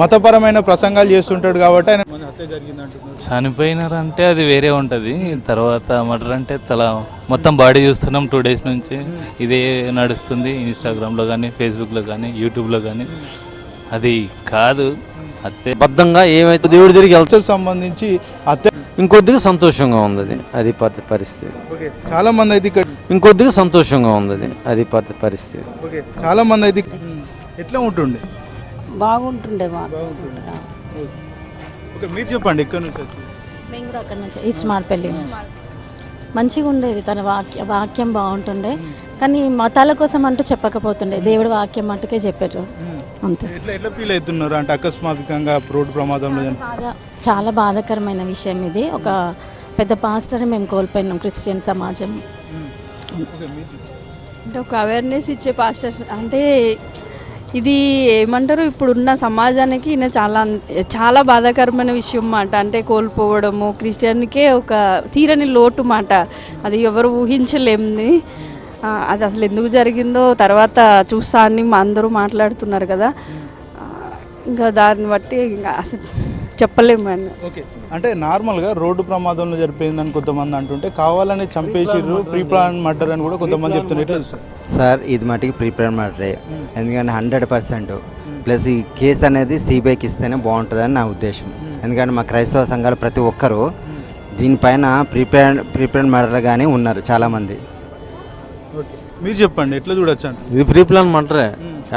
మతపరమైన ప్రసంగాలు చేస్తుంటాడు కాబట్టి ఆయన మన హత్య జరిగింది అంటున్నారు చనిపోయినారంటే అది వేరే ఉంటుంది. తర్వాత మర్డర్ అంటే తల మొత్తం బాడీ చూస్తున్నాం టూ డేస్ నుంచి. ఇదే నడుస్తుంది ఇన్స్టాగ్రామ్లో కానీ ఫేస్బుక్లో కానీ యూట్యూబ్లో కానీ. అది కాదు హత్య. బద్ధంగా ఏమైతే దేవుడి దగ్గరికి వెళ్తే హత్యకు సంబంధించి హత్య ఇంకొద్దిగా సంతోషంగా ఉంది అది పరిస్థితి. ఓకే చాలా మంది అయితే ఇక్కడ ఇంకొద్దిగా సంతోషంగా ఉంది అది పరిస్థితి. ఓకే చాలా మంది అయితే ఎట్లా ఉంటుండే? బాగుంటుండే మా ఓకే మీరు చెప్పండి ఇక్కడ నుంచి వచ్చి. మేము కూడా అక్కడ నుంచి ఈస్ట్ మార్పల్లి. మంచిగా ఉండేది తన వాక్య వాక్యం బాగుంటుండే. కానీ మతాల కోసం అంటూ చెప్పకపోతుండే. దేవుడి వాక్యం మట్టుకే చెప్పారు. అంతే. ఎట్లా ఎట్లా ఫీల్ అవుతున్నారు? అంటే అకస్మాత్తుగా రోడ్డు ప్రమాదంలో చని- బాధ చాలా బాధాకరమైన విషయం ఇది. ఒక పెద్ద పాస్టర్ మేము కోల్పోయినాం క్రిస్టియన్ సమాజం. ఓకే మీరు చెప్పండి. అంటే ఒక అవేర్నెస్ ఇచ్చే పాస్టర్స్ అంటే ఇది ఏమంటారు? ఇప్పుడున్న సమాజానికి ఈయన చాలా చాలా బాధాకరమైన విషయం మాట. అంటే కోల్పోవడము క్రిస్టియన్కే ఒక తీరని లోటు మాట. అది ఎవరు ఊహించలేంది. అది అసలు ఎందుకు జరిగిందో తర్వాత చూస్తా అని మా అందరూ మాట్లాడుతున్నారు కదా. ఇంకా దాన్ని బట్టి ఇంకా అసలు చెప్పలేము అని ఓకే. అంటే నార్మల్గా రోడ్డు ప్రమాదంలో జరిపోయిందని కొంతమంది అంటుంటే కావాలని చంపేసిర్రు ప్రీ ప్లాన్ మర్డర్ అని కూడా కొంతమంది చెప్తున్నారు. సార్. ఇది మటుకు ప్రీప్లాన్ మ్యాటరే ఎందుకంటే హండ్రెడ్ పర్సెంట్. ప్లస్ ఈ కేసు అనేది సిబిఐకి ఇస్తేనే బాగుంటుందని నా ఉద్దేశం. ఎందుకంటే మా క్రైస్తవ సంఘాలు ప్రతి ఒక్కరూ దీనిపైన ప్రీప్లాన్ ప్రీప్లాన్ మర్డర్గానే ఉన్నారు చాలామంది. ఓకే. మీరు చెప్పండి ఎట్లా చూడొచ్చు అంటే ఇది ప్రీ ప్లాన్ మర్డరే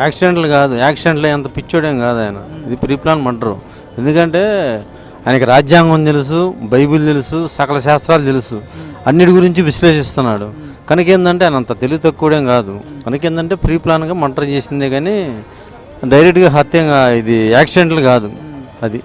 యాక్సిడెంట్లు కాదు యాక్సిడెంట్లో ఎంత పిచ్చోడేం కాదు ఆయన. ఇది ప్రీ ప్లాన్ మర్డరు ఎందుకంటే ఆయనకి రాజ్యాంగం తెలుసు బైబిల్ తెలుసు సకల శాస్త్రాలు తెలుసు. అన్నిటి గురించి విశ్లేషిస్తున్నాడు. కనుక ఏంటంటే ఆయన అంత తెలివి తక్కువడేం కాదు. కనుక ఏంటంటే ప్రీ ప్లాన్గా మర్డర్ చేసిందే కానీ డైరెక్ట్గా హత్యంగా ఇది యాక్సిడెంట్లు కాదు అది.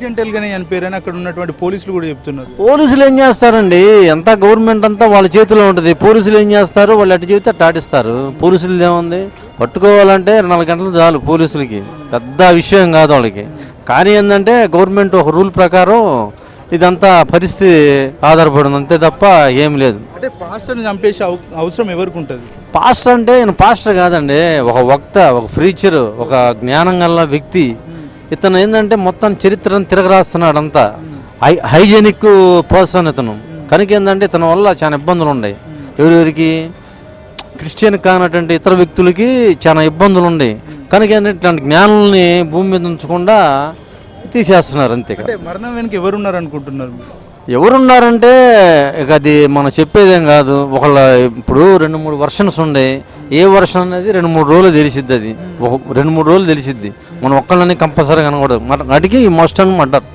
చనిపోయారని అక్కడ ఉన్నటువంటి పోలీసులు కూడా చెప్తున్నారు. పోలీసులు ఏం చేస్తారండి? ఎంత గవర్నమెంట్ అంతా వాళ్ళ చేతిలో ఉంటుంది. పోలీసులు ఏం చేస్తారు? వాళ్ళు అటు చెబితే అటు ఆడిస్తారు పోలీసులు ఏముంది? పట్టుకోవాలంటే నాలుగు గంటలు చాలు పోలీసులకి. పెద్ద విషయం కాదు వాళ్ళకి. కానీ ఏంటంటే గవర్నమెంట్ ఒక రూల్ ప్రకారం ఇదంతా పరిస్థితి ఆధారపడింది. అంతే తప్ప ఏం లేదు. అంటే పాస్టర్ని చంపేసే అవ- అవసరం ఎవరికి ఉంటుంది? పాస్టర్ అంటే ఈయన పాస్టర్ కాదండి. ఒక వక్త ఒక ఫ్రీచర్ ఒక జ్ఞానం గల వ్యక్తి. ఇతను ఏంటంటే మొత్తం చరిత్రను తిరగరాస్తున్నాడు అంతా హై హైజెనిక్ పర్సన్ ఇతను. కనుక ఏంటంటే ఇతని వల్ల చాలా ఇబ్బందులు ఉన్నాయి. ఎవరెవరికి? క్రిస్టియన్ కానటువంటి ఇతర వ్యక్తులకి చాలా ఇబ్బందులు ఉన్నాయి. కనుక ఏంటంటే జ్ఞానుల్ని భూమి మీద ఉంచకుండా తీసేస్తున్నారు అంతే. అంటే మరణం వెనుక ఎవరు ఉన్నారు అనుకుంటున్నారు? ఎవరున్నారంటే ఇక అది మనం చెప్పేదేం కాదు. ఒకళ్ళ ఇప్పుడు రెండు మూడు వర్షన్స్ ఉండే ఏ వర్షన్ అనేది రెండు మూడు రోజులు తెలిసిద్ది అది ఒక రెండు మూడు రోజులు తెలిసిద్ది. మనం ఒక్కళ్ళని కంపల్సరీ కనకూడదు అడిగి మస్ట్ అని మర్డర్.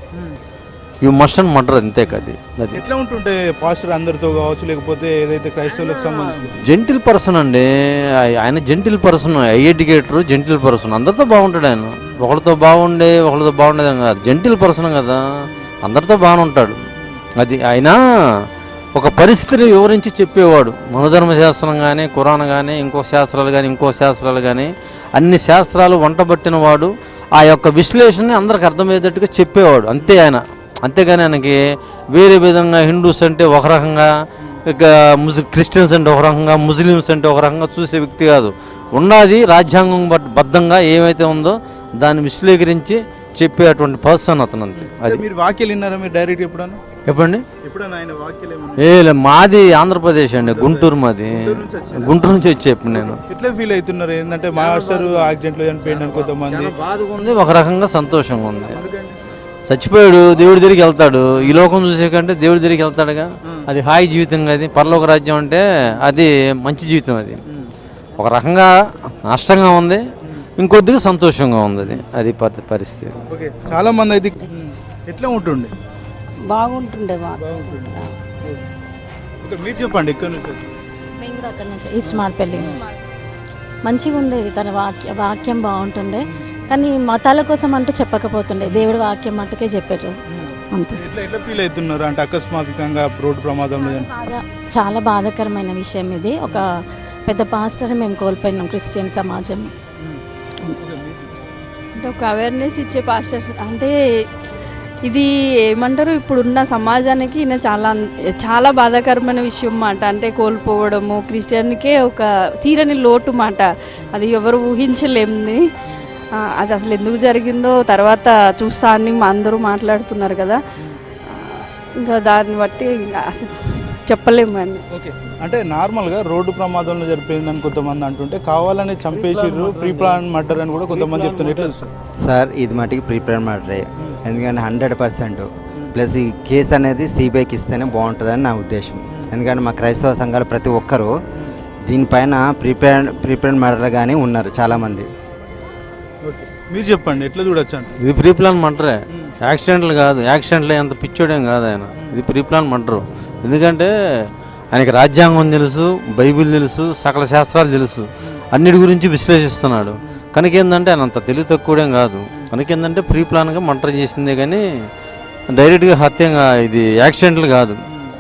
ఈ మస్ట్ అని మర్డర్ అంతే కది. అది. ఎట్లా ఉంటుంటే పాస్టర్ అందరితో కావచ్చు లేకపోతే ఏదైతే క్రైస్తవులకు సంబంధించి? జెంటిల్ పర్సన్ అండి. ఆయ- ఆయన gentle person I educator gentle person అందరితో బాగుంటాడు ఆయన. ఒకరితో బాగుండే ఒకరితో బాగుండేది కాదు. జెంటిల్ పర్సన్ కదా. అందరితో బాగానే ఉంటాడు. అది ఆయన ఒక పరిస్థితిని వివరించి చెప్పేవాడు. మనధర్మ శాస్త్రం కానీ కురాన్ కానీ ఇంకో శాస్త్రాలు కానీ ఇంకో శాస్త్రాలు కానీ అన్ని శాస్త్రాలు వంటబట్టిన వాడు ఆ యొక్క విశ్లేషణని అందరికి అర్థమయ్యేటట్టుగా చెప్పేవాడు. అంతే ఆయన. అంతేగాని ఆయనకి వేరే విధంగా హిందూస్ అంటే ఒక రకంగా ఇక క్రిస్టియన్స్ అంటే ఒక రకంగా ముస్లిమ్స్ అంటే ఒక రకంగా చూసే వ్యక్తి కాదు. ఉన్నది రాజ్యాంగం బద్ధంగా ఏమైతే ఉందో దాన్ని విశ్లేషించి చెప్పేటువంటి పర్సన్ అతను అంతే. అది. మీరు వాక్యాలు విన్నారా మీరు డైరెక్ట్ ఎప్పుడన్నా? చెప్పండి ఏ మాది ఆంధ్రప్రదేశ్ అండి గుంటూరు మాది. గుంటూరు నుంచి వచ్చి చెప్పి నేను. ఎట్లా ఫీల్ అవుతున్నారు? ఏంటంటే మాస్టర్ యాక్సిడెంట్లో చనిపోయిందని కొంతమంది. బాధగా ఉంది ఒక రకంగా సంతోషంగా ఉంది. చచ్చిపోయాడు దేవుడి దగ్గరికి వెళ్తాడు. ఈ లోకం చూసే కంటే దేవుడి దగ్గరికి వెళ్తాడుగా. అది హాయి జీవితం అది పరలోక రాజ్యం అంటే అది మంచి జీవితం అది. ఒక రకంగా నష్టంగా ఉంది. ఇంకొద్దిగా సంతోషంగా ఉంది అది. అది పరి- పరిస్థితి. ఓకే. చాలా మంది అయితే ఎట్లా ఉంటుండే? బాగుంటుండే మీరు చెప్పండి ఇక్కడ నుంచి? వచ్చి. మేము కూడా అక్కడ నుంచి ఈస్ట్ మార్పల్లి నుంచి. మంచిగా ఉండేది తన వాక్య వాక్యం బాగుంటుండే. కానీ మతాల కోసం అంటూ చెప్పకపోతుండే. దేవుడి వాక్యం మట్టుకే చెప్పారు అంతే. ఎట్లా ఎట్లా ఫీల్ అవుతున్నారు? అంటే అకస్మాత్తుగా రోడ్డు ప్రమాదంలో చని- బాధ చాలా బాధాకరమైన విషయం ఇది. ఒక పెద్ద పాస్టర్ మేము కోల్పోయినాం క్రిస్టియన్ సమాజం. అంటే ఒక అవేర్నెస్ ఇచ్చే పాస్టర్స్ అంటే ఇది ఏమంటారు? ఇప్పుడున్న సమాజానికి ఈయన చాలా చాలా బాధాకరమైన విషయం మాట. అంటే కోల్పోవడము క్రిస్టియన్కే ఒక తీరని లోటు మాట. అది ఎవరు ఊహించలేంది. ఆ, అది అసలు ఎందుకు జరిగిందో తర్వాత చూస్తా అని మా అందరూ మాట్లాడుతున్నారు కదా. ఇంకా దాన్ని బట్టి ఇంకా అసలు చెప్పలేము అండి. ఓకే. అంటే నార్మల్గా రోడ్డు ప్రమాదంలో జరిపోయిందని కొంతమంది అంటుంటే కావాలని చంపేసిర్రు ప్రీ ప్లాన్ మర్డర్ అని కూడా కొంతమంది చెప్తున్నారు? సార్ ఇది మటుకు ప్రిపేర్ మర్డరే. ఎందుకంటే హండ్రెడ్ పర్సెంట్. ప్లస్ ఈ కేసు అనేది సిబిఐకి ఇస్తేనే బాగుంటుందని నా ఉద్దేశం. ఎందుకంటే మా క్రైస్తవ సంఘాలు ప్రతి ఒక్కరూ దీనిపైన ప్రిపేర్ ప్రిపేర్ మర్డర్ కానీ ఉన్నారు చాలామంది. మీరు చెప్పండి ఎట్లా చూడొచ్చు అంటే ఇది ప్రీ ప్లాన్ మర్డరే యాక్సిడెంట్లు కాదు యాక్సిడెంట్లు అంత పిచ్చోడేం కాదు ఆయన. ఇది ప్రీ ప్లాన్ మర్డరు ఎందుకంటే ఆయనకి రాజ్యాంగం తెలుసు బైబిల్ తెలుసు సకల శాస్త్రాలు తెలుసు. అన్నిటి గురించి విశ్లేషిస్తున్నాడు. కనుక ఏంటంటే ఆయన అంత తెలివి తక్కువడేం కాదు. కనుక ఏంటంటే ప్రీ ప్లాన్గా మర్డర్ చేసిందే కానీ డైరెక్ట్గా హత్యంగా ఇది యాక్సిడెంట్లు కాదు.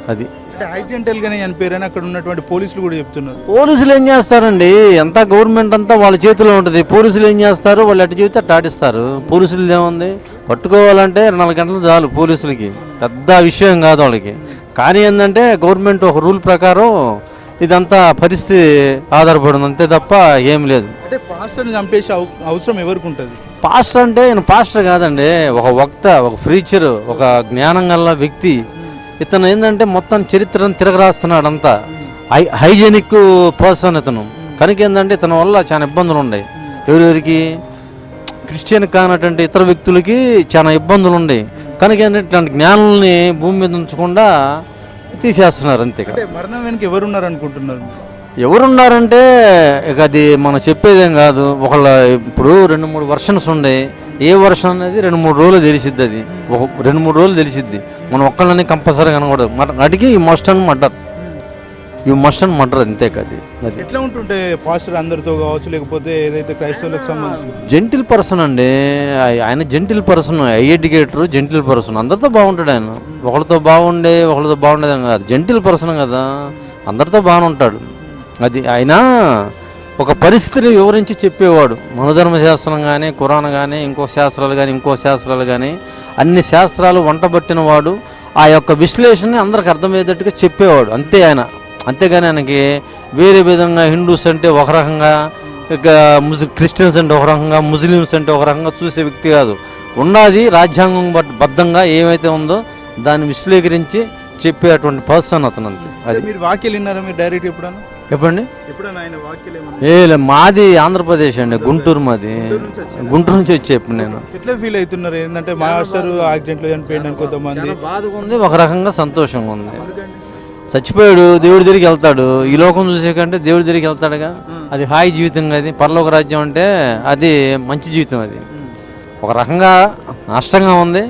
అది. అంటే చనిపోయారని అక్కడ ఉన్నటువంటి పోలీసులు కూడా చెప్తున్నారు. పోలీసులు ఏం చేస్తారండి? అంతా గవర్నమెంట్ అంతా వాళ్ళ చేతిలో ఉంటుంది. పోలీసులు ఏం చేస్తారు? వాళ్ళు ఎటు చెబితే అట్ట ఆడిస్తారు. పోలీసులు ఏముంది? పట్టుకోవాలంటే నాలుగు గంటలు చాలు పోలీసులకి. పెద్ద విషయం కాదు వాళ్ళకి. కానీ ఏంటంటే గవర్నమెంట్ ఒక రూల్ ప్రకారం ఇదంతా పరిస్థితి ఆధారపడింది అంతే తప్ప ఏం లేదు. అంటే పాస్టర్ని చంపేసే అవ- అవసరం ఎవరికి ఉంటుంది? పాస్టర్ అంటే ఈయన పాస్టర్ కాదండి. ఒక వక్త ఒక ఫ్రీచర్ ఒక జ్ఞానం గల వ్యక్తి. ఇతను ఏంటంటే మొత్తం చరిత్రను తిరగరాస్తున్నాడు అంతా. హై హైజెనిక్ పర్సన్ ఇతను. కనుక ఏంటంటే ఇతని వల్ల చాలా ఇబ్బందులు ఉన్నాయి. ఎవరెవరికి? క్రిస్టియన్ కానటువంటి ఇతర వ్యక్తులకి చాలా ఇబ్బందులు ఉన్నాయి. కనుక ఏంటంటే ఇట్లాంటి జ్ఞానుల్ని భూమి మీద ఉంచకుండా తీసేస్తున్నారు అంతే అంటే మరణం వెనక ఎవరు ఉన్నారు అనుకుంటున్నారు ఎవరున్నారంటే ఇక అది మనం చెప్పేదేం కాదు. ఒకళ్ళ ఇప్పుడు రెండు మూడు వర్షన్స్ ఉండే ఏ వర్షన్ అనేది రెండు మూడు రోజులు తెలిసిద్ది అది. ఒక రెండు మూడు రోజులు తెలిసిద్ది. మనం ఒక్కళ్ళని కంపల్సరీ కనకూడదు. మన అడిగి ఈ మస్ట్ అండ్ మర్డర్ ఈ మస్ట్ అండ్ మర్డర్ అంతే కది అది. ఎట్లా ఉంటుంటే పాస్టర్ అందరితో కావచ్చు లేకపోతే ఏదైతే క్రైస్తవులకు సంబంధించి? జెంటిల్ పర్సన్ అండి. ఆయ- ఆయన gentle person I educator gentle person. అందరితో బాగుంటాడు ఆయన. ఒకరితో బాగుండే ఒకరితో బాగుండేదని కాదు. జెంటిల్ పర్సన్ కదా. అందరితో బాగానే ఉంటాడు. అది ఆయన ఒక పరిస్థితిని వివరించి చెప్పేవాడు. మనధర్మ శాస్త్రం కానీ కురాన్ కానీ ఇంకో శాస్త్రాలు కానీ ఇంకో శాస్త్రాలు కానీ అన్ని శాస్త్రాలు వంటబట్టిన వాడు ఆ యొక్క విశ్లేషణని అందరికి అర్థమయ్యేటట్టుగా చెప్పేవాడు. అంతే ఆయన. అంతేగాని ఆయనకి వేరే విధంగా హిందూస్ అంటే ఒక రకంగా ఇక ముస్ క్రిస్టియన్స్ అంటే ఒక రకంగా ముస్లిమ్స్ అంటే ఒక రకంగా చూసే వ్యక్తి కాదు. ఉన్నది రాజ్యాంగం బట్- బద్ధంగా ఏమైతే ఉందో దాన్ని విశ్లేషించి చెప్పేటువంటి పర్సన్ అతను అంతే అది. మీరు వాక్యలు విన్నారా మీరు డైరెక్ట్ ఎప్పుడన్నా? చెప్పండి? ఏ మాది ఆంధ్రప్రదేశ్ అండి గుంటూరు మాది. గుంటూరు నుంచి వచ్చి చెప్పు నేను. ఎట్లా ఫీల్ అవుతున్నారు? ఏంటంటే మాస్టర్ యాక్సిడెంట్లో చనిపోయింది అని కొంతమంది. బాధగా ఉంది ఒక రకంగా సంతోషంగా ఉంది? చచ్చిపోయాడు దేవుడి దగ్గరికి వెళ్తాడు. ఈ లోకం చూసే కంటే దేవుడి దగ్గరికి వెళ్తాడుగా. అది హాయి జీవితం అది. పరలోక రాజ్యం అంటే అది మంచి జీవితం అది. ఒక రకంగా నష్టంగా ఉంది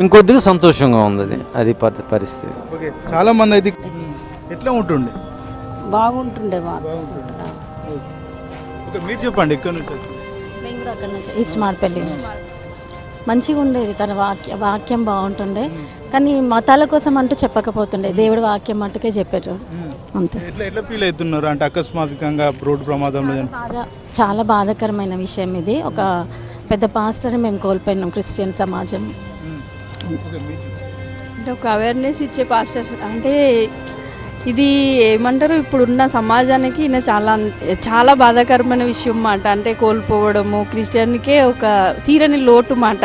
ఇంకొద్దిగా సంతోషంగా ఉంది అది. అది పరి- పరిస్థితి. చాలా మంది అయితే ఎట్లా ఉంటుండే? బాగుంటుండే. ఓకే మీరు చెప్పండి ఇక్కడ నుంచి వచ్చి. మేము కూడా అక్కడ నుంచి ఈస్ట్ మార్పల్లి మంచిగా ఉండేది తన వాక్య వాక్యం బాగుంటుండే. కానీ మతాల కోసం అంటూ చెప్పకపోతుండే దేవుడి వాక్యం మట్టుకే చెప్పారు. అంతే. ఎట్లా ఎట్లా ఫీల్ అవుతున్నారు? అంటే అకస్మాత్తుగా రోడ్డు ప్రమాదంలో చనిపోయి- బాధ చాలా బాధాకరమైన విషయం ఇది. ఒక పెద్ద పాస్టర్ మేము కోల్పోయినాం క్రిస్టియన్ సమాజం. అంటే ఒక అవేర్నెస్ ఇచ్చే పాస్టర్స్ అంటే ఇది ఏమంటారు? ఇప్పుడున్న సమాజానికి ఈయన చాలా చాలా బాధాకరమైన విషయం మాట. అంటే కోల్పోవడము క్రిస్టియన్కే ఒక తీరని లోటు మాట.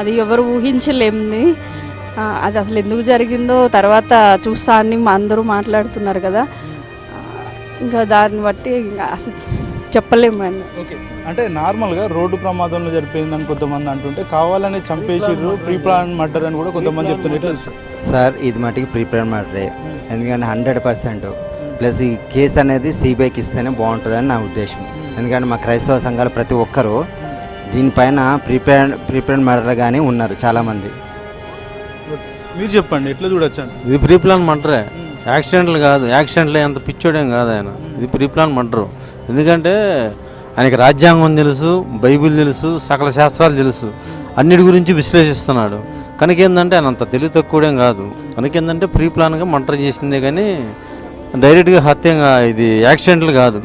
అది ఎవరు ఊహించలేంది. అది అసలు ఎందుకు జరిగిందో తర్వాత చూస్తా అని మా అందరూ మాట్లాడుతున్నారు కదా. ఇంకా దాన్ని బట్టి ఇంకా అసలు చెప్పలేము అండి ఓకే. అంటే నార్మల్గా రోడ్డు ప్రమాదంలో జరిపోయిందని కొంతమంది అంటుంటే కావాలని చంపేసిర్రు ప్రీ ప్లాన్ మర్డర్ అని కూడా కొంతమంది చెప్తున్నారు? సార్ ఇది మటుకు ప్రిపేర్ మర్డరే. ఎందుకంటే హండ్రెడ్ పర్సెంట్. ప్లస్ ఈ కేసు అనేది సిబిఐకి ఇస్తేనే బాగుంటుందని నా ఉద్దేశం. ఎందుకంటే మా క్రైస్తవ సంఘాలు ప్రతి ఒక్కరూ దీనిపైన ప్రిపేర్ ప్రిపేర్ మర్డర్ కానీ ఉన్నారు చాలామంది. మీరు చెప్పండి ఎట్లా చూడొచ్చు ఇది ప్రీ ప్లాన్ మర్డరే. యాక్సిడెంట్లు కాదు యాక్సిడెంట్లు అంత పిచ్చోడేం కాదు ఆయన. ఇది ప్రీ ప్లాన్ మర్డరు. ఎందుకంటే ఆయనకి రాజ్యాంగం తెలుసు బైబిల్ తెలుసు సకల శాస్త్రాలు తెలుసు. అన్నిటి గురించి విశ్లేషిస్తున్నాడు. కనుక ఏంటంటే ఆయన అంత తెలివి తక్కువడేం కాదు. కనుక ఏంటంటే ప్రీ ప్లాన్గా మర్డర్ చేసిందే కానీ డైరెక్ట్గా హత్యంగా ఇది యాక్సిడెంట్లు కాదు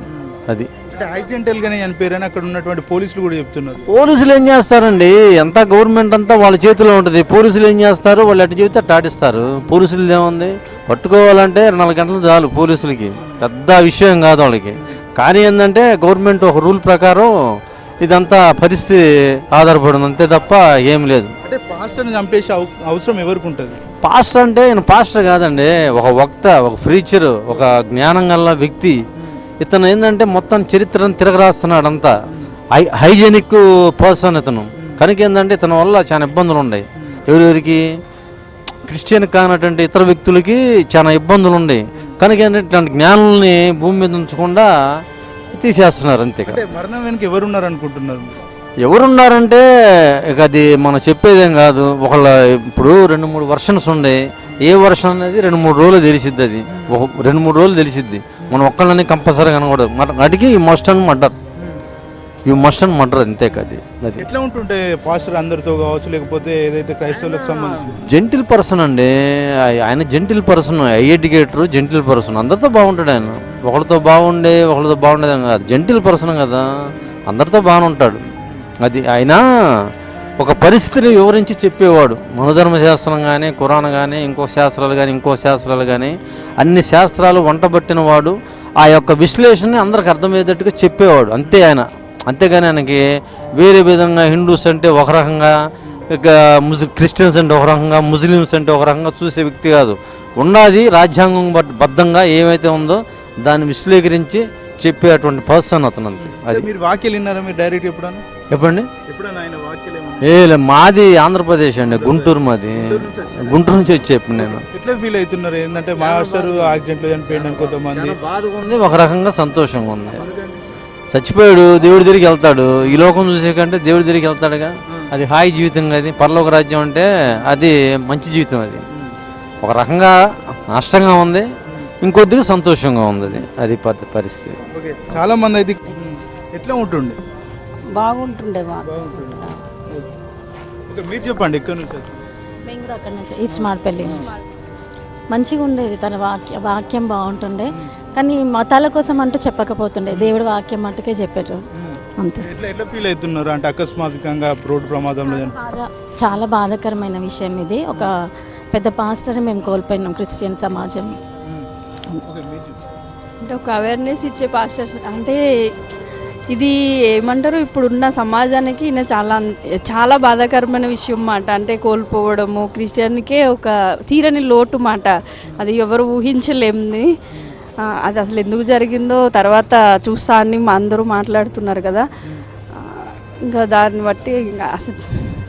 అది. అంటే చనిపోయారని అక్కడ ఉన్నటువంటి పోలీసులు కూడా చెప్తున్నారు. పోలీసులు ఏం చేస్తారండి? అంతా గవర్నమెంట్ అంతా వాళ్ళ చేతిలో ఉంటుంది. పోలీసులు ఏం చేస్తారు? వాళ్ళు ఎటు చెబితే అట్ట ఆడిస్తారు. పోలీసులు ఏముంది? పట్టుకోవాలంటే నాలుగు గంటలు చాలు పోలీసులకి. పెద్ద విషయం కాదు వాళ్ళకి. కానీ ఏంటంటే గవర్నమెంట్ ఒక రూల్ ప్రకారం ఇదంతా పరిస్థితి ఆధారపడింది. అంతే తప్ప ఏం లేదు. అంటే పాస్టర్ని చంపేసే అవ- అవసరం ఎవరికి ఉంటుంది? పాస్టర్ అంటే ఈయన పాస్టర్ కాదండి ఒక వక్త ఒక ఫ్రీచర్ ఒక జ్ఞానం గల వ్యక్తి. ఇతను ఏంటంటే మొత్తం చరిత్రను తిరగరాస్తున్నాడు అంతా హై హైజెనిక్ పర్సన్ ఇతను. కనుక ఏంటంటే ఇతని వల్ల చాలా ఇబ్బందులు ఉన్నాయి ఎవరెవరికి? క్రిస్టియన్ కానటువంటి ఇతర వ్యక్తులకి చాలా ఇబ్బందులు ఉన్నాయి కనుక ఏంటంటే ఇట్లాంటి జ్ఞానుల్ని భూమి మీద ఉంచకుండా తీసేస్తున్నారు అంతే. అంటే మరణం వెనుక ఎవరు ఉన్నారు అనుకుంటున్నారు? ఎవరున్నారంటే ఇక అది మనం చెప్పేదేం కాదు. ఒకళ్ళ ఇప్పుడు రెండు మూడు వర్షన్స్ ఉండే ఏ వర్షన్ అనేది రెండు మూడు రోజులు తెలిసిద్ది అది. ఒక రెండు మూడు రోజులు తెలిసిద్ది. మనం ఒక్కళ్ళని కంపల్సరీ కనకూడదు అడిగి మస్ట్ అండ్ మర్డర్ ఈ మస్ట్ అండ్ మర్డర్ అంతే కది. అది. ఎట్లా ఉంటుంటే పాస్టర్ అందరితో కావచ్చు లేకపోతే ఏదైతే క్రైస్తవులకు సంబంధించి? జెంటిల్ పర్సన్ అండి. ఆయ- ఆయన gentle person I educator gentle person అందరితో బాగుంటాడు ఆయన. ఒకరితో బాగుండే ఒకరితో బాగుండేది అని కాదు. జెంటిల్ పర్సన్ కదా. అందరితో బాగానే ఉంటాడు. అది ఆయన ఒక పరిస్థితిని వివరించి చెప్పేవాడు. మనుధర్మ శాస్త్రం కానీ కురాన్ కానీ ఇంకో శాస్త్రాలు కానీ ఇంకో శాస్త్రాలు కానీ అన్ని శాస్త్రాలు వంటబట్టిన వాడు ఆ యొక్క విశ్లేషణని అందరికి అర్థమయ్యేటట్టుగా చెప్పేవాడు. అంతే ఆయన. అంతేగాని ఆయనకి వేరే విధంగా హిందూస్ అంటే ఒక రకంగా ఇక క్రిస్టియన్స్ అంటే ఒక రకంగా ముస్లిమ్స్ అంటే ఒక రకంగా చూసే వ్యక్తి కాదు. ఉన్నది రాజ్యాంగం బద్ధంగా ఏమైతే ఉందో దాన్ని విశ్లేషించి చెప్పేటువంటి పర్సన్ అతను అంతే. అది. మీరు వాక్యాలు విన్నారా మీరు డైరెక్ట్ ఎప్పుడన్నా? చెప్పండి ఏ మాది ఆంధ్రప్రదేశ్ అండి గుంటూరు మాది. గుంటూరు నుంచి వచ్చి చెప్పు నేను. ఎట్లా ఫీల్ అవుతున్నారు? ఏంటంటే మాస్టర్ యాక్సిడెంట్లో చనిపోయిందని కొంతమంది. బాధగా ఉంది ఒక రకంగా సంతోషంగా ఉంది. చచ్చిపోయాడు దేవుడి దగ్గరికి వెళ్తాడు. ఈ లోకం చూసే కంటే దేవుడి దగ్గరికి వెళ్తాడుగా. అది హాయి జీవితం అది. పరలోక రాజ్యం అంటే అది మంచి జీవితం అది. ఒక రకంగా నష్టంగా ఉంది. ఇంకొద్దిగా సంతోషంగా ఉంది అది. అది పరిస్థితి. ఓకే. చాలా మంది అయితే ఎట్లా ఉంటుండే? బాగుంటుండే మీరు చెప్పండి ఎక్కడి నుంచి? వచ్చారు? మేము కూడా అక్కడ నుంచి ఈస్ట్ మార్పల్లి నుంచి. మంచిగా ఉండేది. తన వాక్య వాక్యం బాగుంటుండే. కానీ మతాల కోసం అంటూ చెప్పకపోతుండే. దేవుడి వాక్యం మట్టుకే చెప్పారు అంతే. ఎట్లా ఎట్లా ఫీల్ అవుతున్నారు? అంటే అకస్మాత్తుగా రోడ్డు ప్రమాదంలో చనిపోయి- బాధ చాలా బాధాకరమైన విషయం ఇది. ఒక పెద్ద పాస్టర్ మేము కోల్పోయినాం క్రిస్టియన్ సమాజం. అంటే ఒక అవేర్నెస్ ఇచ్చే పాస్టర్స్ అంటే ఇది ఏమంటారు? ఇప్పుడున్న సమాజానికి ఈయన చాలా చాలా బాధాకరమైన విషయం మాట. అంటే కోల్పోవడము క్రిస్టియన్కే ఒక తీరని లోటు మాట. అది ఎవరు ఊహించలేంది. అది అసలు ఎందుకు జరిగిందో తర్వాత చూస్తా అని మా అందరూ మాట్లాడుతున్నారు కదా. ఇంకా దాన్ని బట్టి ఇంకా అసలు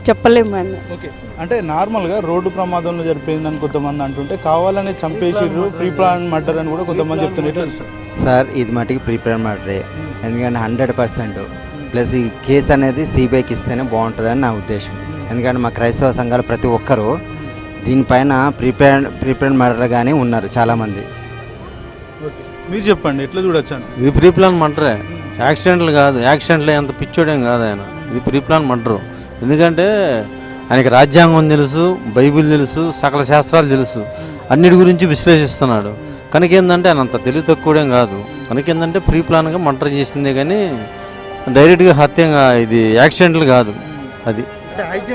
చెప్పలేము అని ఓకే. అంటే నార్మల్గా రోడ్డు ప్రమాదంలో జరిపోయిందని కొంతమంది అంటుంటే కావాలని చంపేసిర్రు ప్రీ ప్లాన్ మర్డర్ అని కూడా కొంతమంది చెప్తున్నారు? సార్. ఇది మటుకి ప్రిపేర్ మ్యాటరే ఎందుకంటే హండ్రెడ్ పర్సెంట్. ప్లస్ ఈ కేసు అనేది సిబిఐకి ఇస్తేనే బాగుంటుందని నా ఉద్దేశం. ఎందుకంటే మా క్రైస్తవ సంఘాలు ప్రతి ఒక్కరూ దీనిపైన ప్రిపేర్ ప్రిపేర్ మర్డర్గానే ఉన్నారు చాలామంది. ఓకే. మీరు చెప్పండి ఎట్లా చూడొచ్చు అని. ఇది ప్రీ ప్లాన్ మర్డరే. యాక్సిడెంట్లు కాదు. యాక్సిడెంట్లు అంత పిచ్చోడేం కాదు ఆయన. ఇది ప్రీ ప్లాన్ మర్డరు. ఎందుకంటే ఆయనకి రాజ్యాంగం తెలుసు బైబిల్ తెలుసు సకల శాస్త్రాలు తెలుసు. అన్నిటి గురించి విశ్లేషిస్తున్నాడు. కనుక ఏంటంటే ఆయన అంత తెలివి తక్కువడేం కాదు. కనుక ఏంటంటే ప్రీ ప్లాన్గా మర్డర్ చేసిందే కానీ డైరెక్ట్గా హత్యంగా ఇది యాక్సిడెంట్లు కాదు అది. అంటే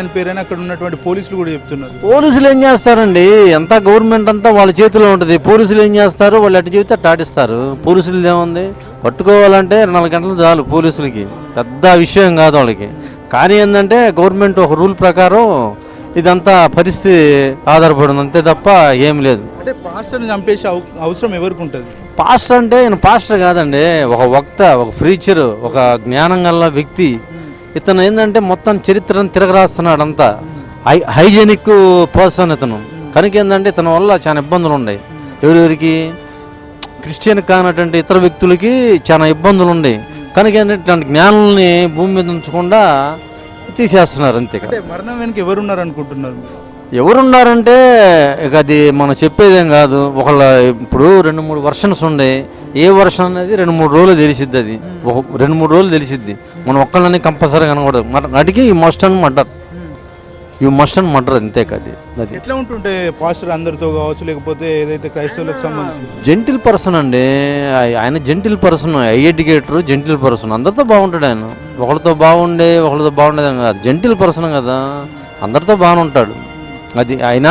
చనిపోయారని అక్కడ ఉన్నటువంటి పోలీసులు కూడా చెప్తున్నారు. పోలీసులు ఏం చేస్తారండి? అంతా గవర్నమెంట్ అంతా వాళ్ళ చేతిలో ఉంటుంది. పోలీసులు ఏం చేస్తారు? వాళ్ళు ఎటు చెబితే అట్ట ఆడిస్తారు పోలీసులు ఏముంది? పట్టుకోవాలంటే నాలుగు గంటలు చాలు పోలీసులకి. పెద్ద విషయం కాదు వాళ్ళకి. కానీ ఏంటంటే గవర్నమెంట్ ఒక రూల్ ప్రకారం ఇదంతా పరిస్థితి ఆధారపడింది అంతే తప్ప ఏం లేదు. అంటే పాస్టర్ని చంపేసే అవసరం ఎవరికి ఉంటుంది? పాస్టర్ అంటే ఈయన పాస్టర్ కాదండి. ఒక వక్త ఒక ఫ్రీచర్ ఒక జ్ఞానం గల వ్యక్తి. ఇతను ఏంటంటే మొత్తం చరిత్రను తిరగరాస్తున్నాడు అంతా హై హైజెనిక్ పర్సన్ ఇతను. కనుక ఏంటంటే ఇతని వల్ల చాలా ఇబ్బందులు ఉన్నాయి. ఎవరెవరికి? క్రిస్టియన్ కానటువంటి ఇతర వ్యక్తులకి చాలా ఇబ్బందులు ఉన్నాయి. కనుక ఏంటంటే జ్ఞానుల్ని భూమి మీద ఉంచకుండా తీసేస్తున్నారు అంతే అంటే మరణం వెనుక ఎవరు ఉన్నారు అనుకుంటున్నారు? ఎవరున్నారంటే ఇక అది మనం చెప్పేదేం కాదు. ఒకళ్ళ ఇప్పుడు రెండు మూడు వర్షన్స్ ఉండే ఏ వర్షన్ అనేది రెండు మూడు రోజులు తెలిసిద్ది అది. ఒక రెండు మూడు రోజులు తెలిసిద్ది. మనం ఒక్కళ్ళని కంపల్సరీ కనకూడదు. అడిగి మస్ట్ అండ్ మర్డర్ ఈ మస్ట్ అండ్ మర్డర్ అంతే కది. అది. ఎట్లా ఉంటుంటే పాస్టర్ అందరితో కావచ్చు లేకపోతే ఏదైతే క్రైస్తవులకు సంబంధించి? జెంటిల్ పర్సన్ అండి. ఆయ- ఆయన gentle person I educator gentle person అందరితో బాగుంటాడు ఆయన. ఒకరితో బాగుండే ఒకరితో బాగుండేది అని కాదు. జెంటిల్ పర్సన్ కదా. అందరితో బాగానే ఉంటాడు అది ఆయన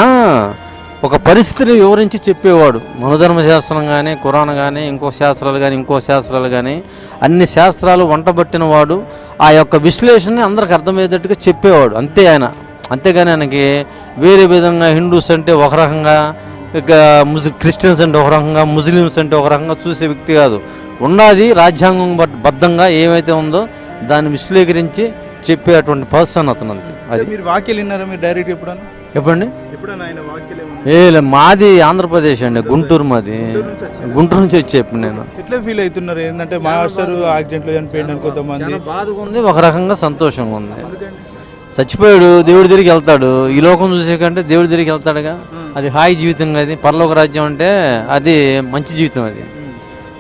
ఒక పరిస్థితిని వివరించి చెప్పేవాడు. మనధర్మ శాస్త్రం కానీ ఖురాన్ కానీ ఇంకో శాస్త్రాలు కానీ ఇంకో శాస్త్రాలు కానీ అన్ని శాస్త్రాలు వంటబట్టిన వాడు ఆ యొక్క విశ్లేషణని అందరికి అర్థమయ్యేటట్టుగా చెప్పేవాడు. అంతే ఆయన. అంతేగాని ఆయనకి వేరే విధంగా హిందూస్ అంటే ఒక రకంగా ఇక ముస్ క్రిస్టియన్స్ అంటే ఒక రకంగా ముస్లిమ్స్ అంటే ఒక రకంగా చూసే వ్యక్తి కాదు. ఉన్నది రాజ్యాంగం బట్- బద్ధంగా ఏమైతే ఉందో దాన్ని విశ్లేషించి చెప్పేటువంటి పర్సన్ అతను అంతే. అది. మీరు వాక్యాలు విన్నారా మీరు డైరెక్ట్ ఎప్పుడన్నా? చెప్పండి ఎప్పుడన్నా ఆయన వాక్యాలు ఏమన్నా? ఏ మాది ఆంధ్రప్రదేశ్ అండి గుంటూరు మాది. గుంటూరు నుంచి వచ్చి చెప్పు నేను. ఎట్లా ఫీల్ అవుతున్నారు? ఏంటంటే మాస్టర్ యాక్సిడెంట్లో చనిపోయిండు అని కొంతమంది. బాధగా ఉంది. ఒక రకంగా సంతోషంగా ఉంది. చచ్చిపోయాడు దేవుడి దగ్గరికి వెళ్తాడు. ఈ లోకం చూసే కంటే దేవుడి దగ్గరికి వెళ్తాడుగా. అది హాయి జీవితం అది. పరలోక రాజ్యం అంటే అది మంచి జీవితం అది.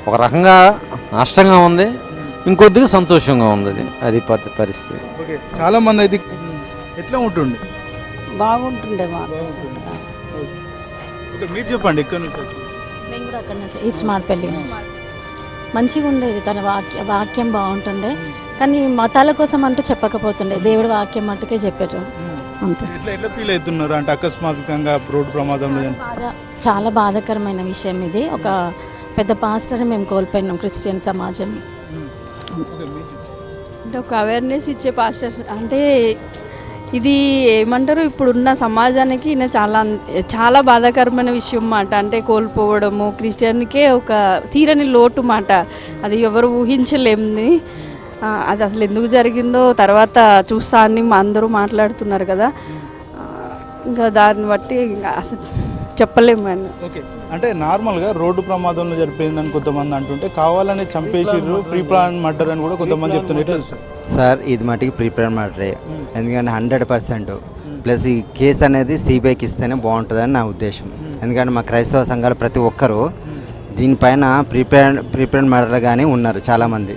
ఒక రకంగా నష్టంగా ఉంది. ఇంకొద్దిగా సంతోషంగా ఉంది అది. అది పరి- పరిస్థితి. ఓకే. చాలా మంది అయితే ఎట్లా ఉంటుండే? బాగుంటుండే మీరు చెప్పండి ఇక్కడ నుంచి వచ్చి. మేము కూడా అక్కడ నుంచి ఈస్ట్ మార్పల్లి మంచిగా ఉండేది తన వాక్య వాక్యం బాగుంటుండే. కానీ మతాల కోసం అంటూ చెప్పకపోతుండే. దేవుడి వాక్యం మట్టుకే చెప్పారు అంతే. ఎట్లా ఎట్లా ఫీల్ అవుతున్నారు? అంటే అకస్మాత్తుగా రోడ్డు ప్రమాదంలో చనిపోయిండు. బాధ చాలా బాధాకరమైన విషయం ఇది. ఒక పెద్ద పాస్టర్ మేము కోల్పోయినాం క్రిస్టియన్ సమాజం. అంటే ఒక అవేర్నెస్ ఇచ్చే పాస్టర్స్ అంటే ఇది ఏమంటారు? ఇప్పుడున్న సమాజానికి ఈయన చాలా చాలా బాధాకరమైన విషయం మాట. అంటే కోల్పోవడము క్రిస్టియన్కే ఒక తీరని లోటు మాట. అది ఎవరు ఊహించలేంది. ఆ, అది అసలు ఎందుకు జరిగిందో తర్వాత చూస్తా అని మా అందరూ మాట్లాడుతున్నారు కదా. ఇంకా దాన్ని బట్టి ఇంకా అసలు చెప్పలేము అని ఓకే. అంటే నార్మల్గా రోడ్డు ప్రమాదంలో జరిపోయిందని కొంతమంది అంటుంటే కావాలని చంపేసిర్రు ప్రీ ప్లాన్ మర్డర్ అని కూడా కొంతమంది చెప్తున్నారు? సార్. ఇది మటుకి ప్రిపేర్ మర్డరే. ఎందుకంటే హండ్రెడ్ పర్సెంట్. ప్లస్ ఈ కేసు అనేది సిబిఐకి ఇస్తేనే బాగుంటుందని నా ఉద్దేశం. ఎందుకంటే మా క్రైస్తవ సంఘాలు ప్రతి ఒక్కరూ దీనిపైన ప్రిపేర్ ప్రిపేర్ మర్డర్ కానీ ఉన్నారు చాలామంది.